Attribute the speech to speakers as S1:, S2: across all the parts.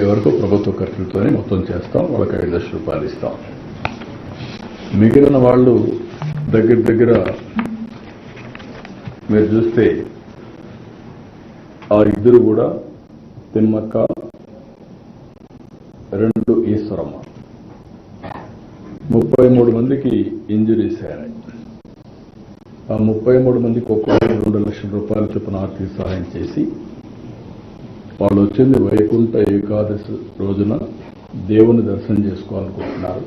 S1: వరకు ప్రభుత్వ ఖర్చులతోనే మొత్తం చేస్తాం వాళ్ళకి ఐదు లక్షల రూపాయలు ఇస్తాం. మిగిలిన వాళ్ళు దగ్గర దగ్గర మీరు చూస్తే ఆ ఇద్దరు కూడా తిమ్మక్క రెండు ఈశ్వరమ్మ. ముప్పై మూడు మందికి ఇంజురీస్ అయినాయి. ఆ ముప్పై మూడు మందికి ఒక్కొక్కరు రెండు లక్షల రూపాయల చొప్పున ఆర్థిక సహాయం చేసి వాళ్ళు వచ్చింది వైకుంఠ ఏకాదశి రోజున దేవుని దర్శనం చేసుకోవాలనుకుంటున్నారు.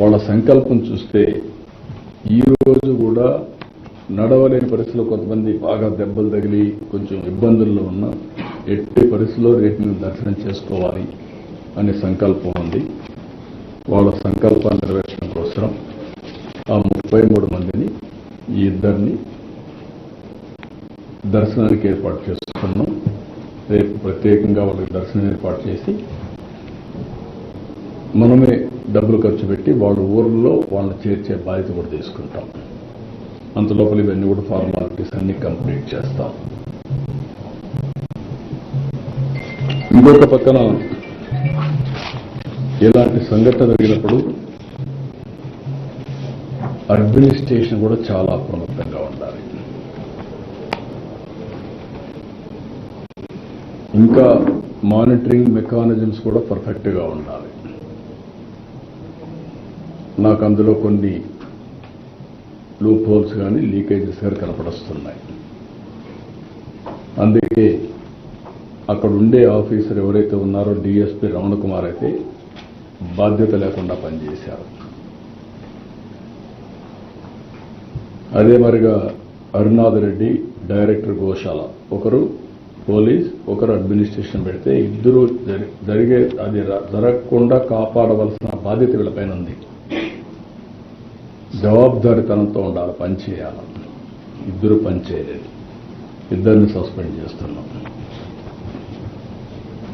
S1: వాళ్ళ సంకల్పం చూస్తే ఈ రోజు కూడా నడవలేని పరిస్థితిలో కొంతమంది బాగా దెబ్బలు తగిలి కొంచెం ఇబ్బందుల్లో ఉన్న ఎట్టి పరిస్థితిలో రేపు మేము దర్శనం చేసుకోవాలి అనే సంకల్పం ఉంది. వాళ్ళ సంకల్ప నెరవేర్చడం కోసం ఆ ముప్పై మూడు మందిని ఈ ఇద్దరిని దర్శనానికి ఏర్పాటు చేసుకున్నాం. రేపు ప్రత్యేకంగా వాళ్ళకి దర్శనం ఏర్పాటు చేసి మనమే డబ్బులు ఖర్చు పెట్టి వాళ్ళ ఊర్లో వాళ్ళని చేర్చే బాధ్యత కూడా తీసుకుంటాం. అంత లోపల ఇవన్నీ కూడా ఫార్మాలిటీస్ అన్ని కంప్లీట్ చేస్తాం. ఇంకొక పక్కన ఇలాంటి సంఘటన జరిగినప్పుడు అడ్మినిస్ట్రేషన్ కూడా చాలా అప్రమత్తంగా ఉండాలి. ఇంకా మానిటరింగ్ మెకానిజమ్స్ కూడా పర్ఫెక్ట్గా ఉండాలి. నాకు అందులో కొన్ని లూప్ హోల్స్ కానీ లీకేజెస్ కానీ కనపడుస్తున్నాయి. అందుకే అక్కడ ఉండే ఆఫీసర్ ఎవరైతే ఉన్నారో డిఎస్పి రమణ కుమార్ అయితే బాధ్యత లేకుండా పనిచేశారు. అదే మరిగా అరుణాథ్ రెడ్డి డైరెక్టర్ గోశాల ఒకరు పోలీస్ ఒకరు అడ్మినిస్ట్రేషన్ పెడితే ఇద్దరు జరి- జరిగే అది జరగకుండా కాపాడవలసిన బాధ్యత వీళ్ళపైన ఉంది. జవాబుదారితనంతో ఉండాలి పని చేయాలి. ఇద్దరు పని చేయలేదు. ఇద్దరిని సస్పెండ్ చేస్తున్నాం.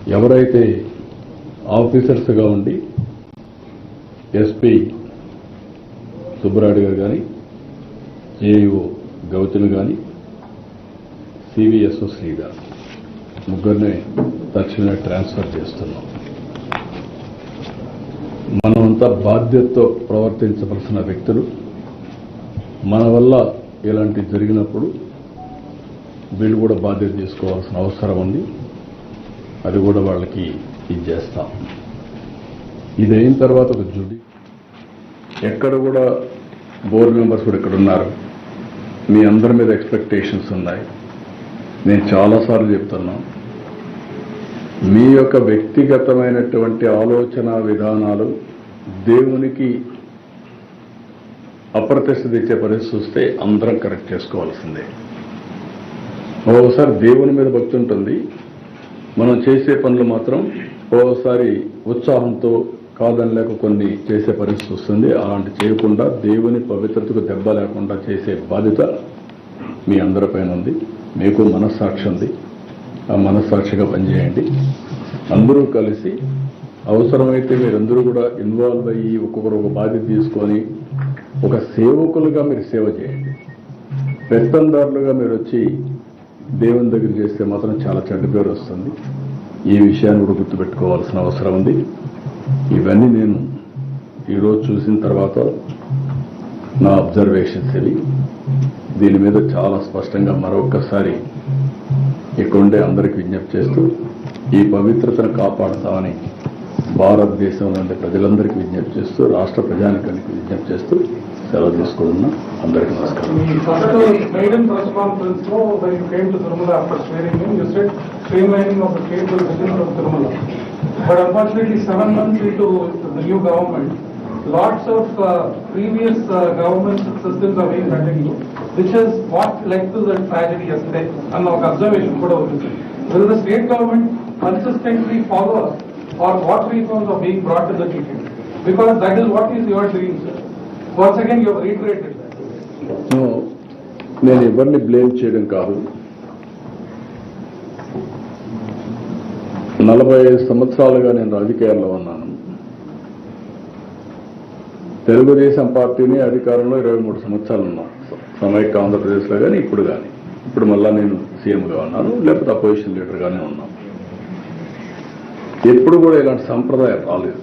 S1: ఎవరైతే ఆఫీసర్స్గా ఉండి ఎస్పీ సుబ్బరాయుడు గారు కానీ ఏఈఓ గౌతులు కానీ సివిఎస్ఓ శ్రీధర్ ముగ్గురిని తక్షణమే ట్రాన్స్ఫర్ చేస్తున్నాం. మనమంతా బాధ్యతతో ప్రవర్తించవలసిన వ్యక్తులు. మన వల్ల ఇలాంటి జరిగినప్పుడు వీళ్ళు కూడా బాధ్యత తీసుకోవాల్సిన అవసరం ఉంది. అది కూడా వాళ్ళకి ఇది చేస్తాం. ఇది అయిన తర్వాత ఒక జుడి ఎక్కడ కూడా బోర్డు మెంబర్స్ కూడా ఇక్కడ ఉన్నారు. మీ అందరి మీద ఎక్స్పెక్టేషన్స్ ఉన్నాయి. నేను చాలాసార్లు చెప్తున్నాను. మీ యొక్క వ్యక్తిగతమైనటువంటి ఆలోచన విధానాలు దేవునికి అప్రతిష్ట తెచ్చే పరిస్థితి వస్తే అందరం కరెక్ట్ చేసుకోవాల్సిందే. ఓసారి దేవుని మీద భక్తి ఉంటుంది. మనం చేసే పనులు మాత్రం ఓసారి ఉత్సాహంతో కాదని లేక కొన్ని చేసే పరిస్థితి వస్తుంది. అలాంటి చేయకుండా దేవుని పవిత్రతకు దెబ్బ లేకుండా చేసే బాధ్యత మీ అందరిపైన ఉంది. మీకు మనస్సాక్షి ఉంది. మనస్సాక్షిగా పనిచేయండి. అందరూ కలిసి అవసరమైతే మీరందరూ కూడా ఇన్వాల్వ్ అయ్యి ఒక్కొక్కరు ఒక బాధ్యత తీసుకొని ఒక సేవకులుగా మీరు సేవ చేయండి. పెత్తందారులుగా మీరు వచ్చి దేవుని దగ్గర చేస్తే మాత్రం చాలా చెడ్డ పేరు వస్తుంది. ఈ విషయాన్ని కూడా గుర్తుపెట్టుకోవాల్సిన అవసరం ఉంది. ఇవన్నీ నేను ఈరోజు చూసిన తర్వాత నా అబ్జర్వేషన్స్ ఇవి. దీని మీద చాలా స్పష్టంగా మరొకసారి ఇక్కడుండే అందరికి విజ్ఞప్తి చేస్తూ ఈ పవిత్రతను కాపాడుతామని కాపాడతామని భారతదేశంలోని ప్రజలందరికీ విజ్ఞప్తి చేస్తూ రాష్ట్ర ప్రజానికానికి విజ్ఞప్తి చేస్తూ సెలవు తీసుకుంటున్నా. అందరికి నమస్కారం.
S2: Lots of uh, previous uh, government successes have been continued. Which he's what like to that tragedy ఎస్టే అన్న ఒక అబ్జర్వేషన్ కూడా ఉంది the state government consistently follow or what reasons of being brought to the because that is what is your dream sir once again your
S1: reiterated నేను ఎవరిని blame చేయడం కాదు నలభై ఐదు సంవత్సరాలుగా నేను రాజకీయాల్లో ఉన్నాను తెలుగుదేశం పార్టీని అధికారంలో ఇరవై మూడు సంవత్సరాలు ఉన్నాను సమైక్య ఆంధ్రప్రదేశ్లో కానీ ఇప్పుడు కానీ ఇప్పుడు మళ్ళా నేను సీఎంగా ఉన్నాను లేకపోతే అపోజిషన్ లీడర్గానే ఉన్నాను. ఎప్పుడు కూడా ఇలాంటి సంప్రదాయం రాలేదు.